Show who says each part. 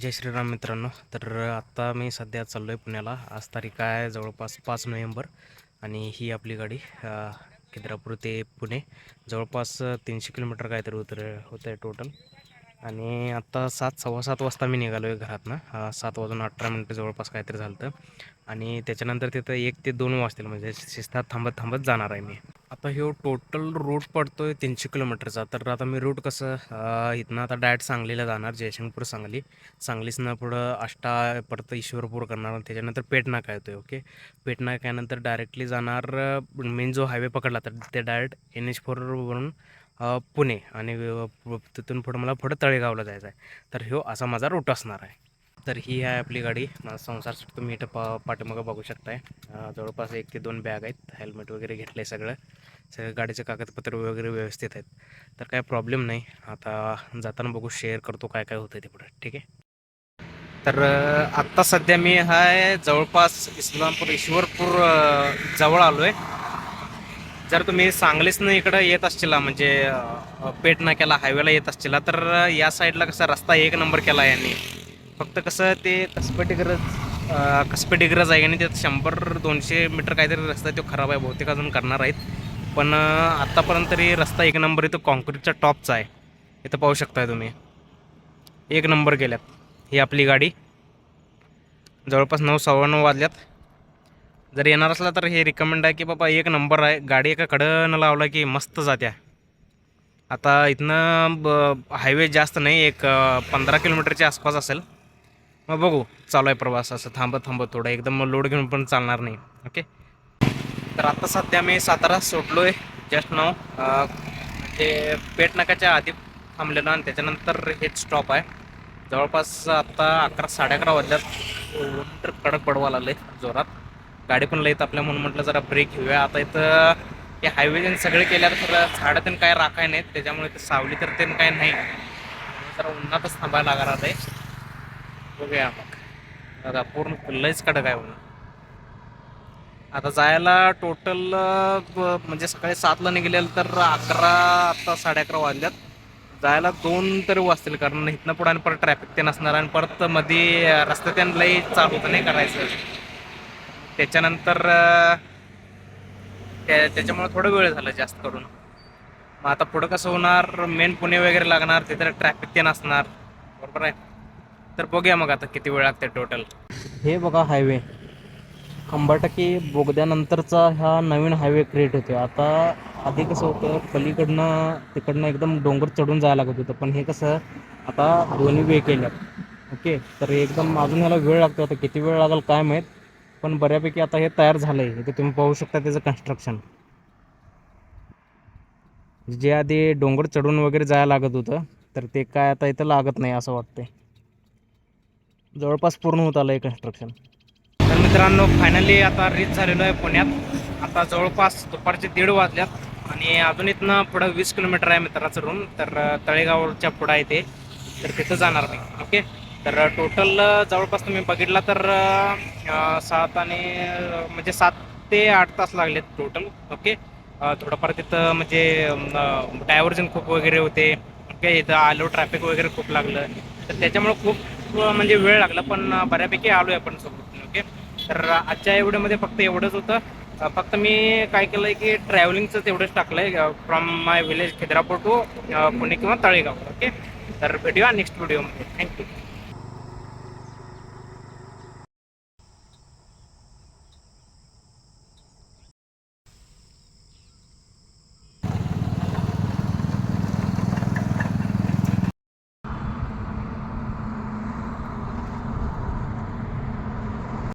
Speaker 1: जय श्रीराम मित्रांनो. तर आत्ता मी सध्या चाललो आहे पुण्याला. आज तारीख आहे जवळपास पाच नोव्हेंबर आणि ही आपली गाडी केंद्रापूर खिद्रापूर ते पुणे. जवळपास तीनशे किलोमीटर काहीतरी उतर होतं आहे टोटल आणि आत्ता सात सव्वा सात वाजता मी निघालो आहे घरातनं सात वाजून अठरा मिनटं जवळपास काहीतरी झालं होतं आणि त्याच्यानंतर तिथं एक ते दोन वाजतील. म्हणजे शिस्तात थांबत थांबत जाणार आहे मी. आता ह्यो टोटल रूट पडतो आहे तीनशे किलोमीटरचा. तर आता मी रूट कसं इथनं आता डायरेक्ट सांगलीला जाणार जयशंकपूर सांगली. सांगलीसनं पुढं आष्टा परत ईश्वरपूर करणार त्याच्यानंतर पेटनाका येतोय ओके पेटनाक्यानंतर डायरेक्टली जाणार मेन जो हायवे पकडला तर ते डायरेक्ट एन एच फोरवरून पुणे. आणि तिथून पुढं मला पुढं तळेगावला जायचं आहे तर ह्यो असा माझा रूट असणार आहे. तर ही आहे आपली गाडी. माझा संसार तुम्ही इथं पा पाठीमागं बघू शकताय. जवळपास एक ते दोन बॅग आहेत. हेल्मेट वगैरे घेतलं आहे सगळं. सगळं गाडीचे कागदपत्र वगैरे व्यवस्थित आहेत. तर काय प्रॉब्लेम नाही. आता जाताना बघू शेअर करतो काय काय होतं ते पुढे. ठीक आहे? तर आत्ता सध्या मी हाय जवळपास इस्लामपूर ईश्वरपूर जवळ आलो आहे जर तुम्ही सांगलीसनं इकडं येत असतील म्हणजे अ, पेट नाक्याला हायवेला येत असतील तर या साईडला कसा रस्ता एक नंबर केला यांनी. फक्त कसं ते कसपेटिग्रज कसपेटिग्रज आहे आणि त्यात शंभर दोनशे मीटर काहीतरी रस्ता तो खराब आहे बहुतेक अजून करणार आहेत. पण आत्तापर्यंत तरी रस्ता एक नंबर इथं कॉन्क्रीटचा टॉपचा आहे. इथं पाहू शकताय तुम्ही. एक नंबर गेल्यात. ही आपली गाडी. जवळपास नऊ सव्वा नऊ वाजल्यात. जर येणार असला तर हे रिकमेंड आहे की बाबा एक नंबर आहे. गाडी एका कडनं लावला की मस्त जात्या. आता इथनं ब हायवे जास्त नाही एक पंधरा किलोमीटरच्या आसपास असेल. मग बघू. चालू आहे प्रवास. असं थांबत थांबत थोडं. एकदम लोड घेऊन पण चालणार नाही. ओके तर आता सध्या मी सातारा सोडलो आहे जस्ट नाव म्हणजे पेटनाकाच्या आधी थांबलेलो आणि त्याच्यानंतर हेच स्टॉप आहे. जवळपास आता अकरा साडे अकरा वाजल्यात. तर कडक पडवा लागले जोरात. गाडी पण लईत आपल्या म्हणून म्हटलं जरा ब्रेक घेऊया. आता इथं हे हायवे सगळे केल्यावर सगळं झाडं पण काय राखाय नाहीत. त्याच्यामुळे ते सावली तर ते काय नाही. जरा उन्हातच थांबायला लागणार आहे. बघूया मग. बघा पूर्ण लईच कडक आहे म्हणून. आता जायला टोटल म्हणजे सकाळी सातला निघालेलं तर अकरा आता साडे अकरा वाजल्यात. जायला दोन तरी वाजतील कारण इथनं पुढे आणि परत ट्रॅफिक ते नसणार आणि परत मध्ये रस्ते लई चालू होतं नाही करायचं. त्याच्यानंतर त्या त्याच्यामुळे थोडं वेळ झाला जास्त करून. मग आता पुढं कसं होणार? मेन पुणे वगैरे लागणार तिथे ट्रॅफिक ते नसणार. बरोबर आहे? तर बघूया मग आता किती वेळ लागते टोटल हे बघा हायवे खंबाटकी बोगद्यानंतरचा हा नवीन हायवे क्रिएट होतो आता आधी कसं होतं पलीकडनं तिकडनं एकदम डोंगर चढून जायला लागत होतं. पण हे कसं आता दोन्ही वे केल्यात. ओके तर एकदम अजून ह्याला वेळ लागतो आता किती वेळ लागेल काय माहीत? पण बऱ्यापैकी आता हे तयार झालं आहे इथे तुम्ही पाहू शकता त्याचं कन्स्ट्रक्शन जे आधी डोंगर चढून वगैरे जायला लागत होतं तर ते काय आता इथं लागत नाही असं वाटतंय. जवळपास पूर्ण होत आलं आहे कन्स्ट्रक्शन तर मित्रांनो फायनली आता रीच झालेलो आहे पुण्यात. आता जवळपास दुपारचे दीड वाजल्यात आणि अजून इथनं पुढं वीस किलोमीटर आहे मित्राचं रूम तर तळेगावच्या पुढं आहे ते. तर तिथं जाणार मी ओके तर टोटल जवळपास तुम्ही बघितला तर सात आणि म्हणजे सात ते आठ तास लागलेत टोटल ओके थोडंफार तिथं म्हणजे डायव्हर्जन खूप वगैरे होते ओके इथं आलो ट्रॅफिक वगैरे खूप लागलं. तर त्याच्यामुळे खूप म्हणजे वेळ लागला पण बऱ्यापैकी आलो आहे आपण सोबत ओके? तर आजच्या या व्हिडिओमध्ये फक्त एवढंच होतं. फक्त मी काय केलंय की ट्रॅव्हलिंगचं तेवढंच टाकलंय from my village Khidrapur to Pune किंवा तळेगाव ओके? तर भेटूया नेक्स्ट व्हिडिओमध्ये थँक्यू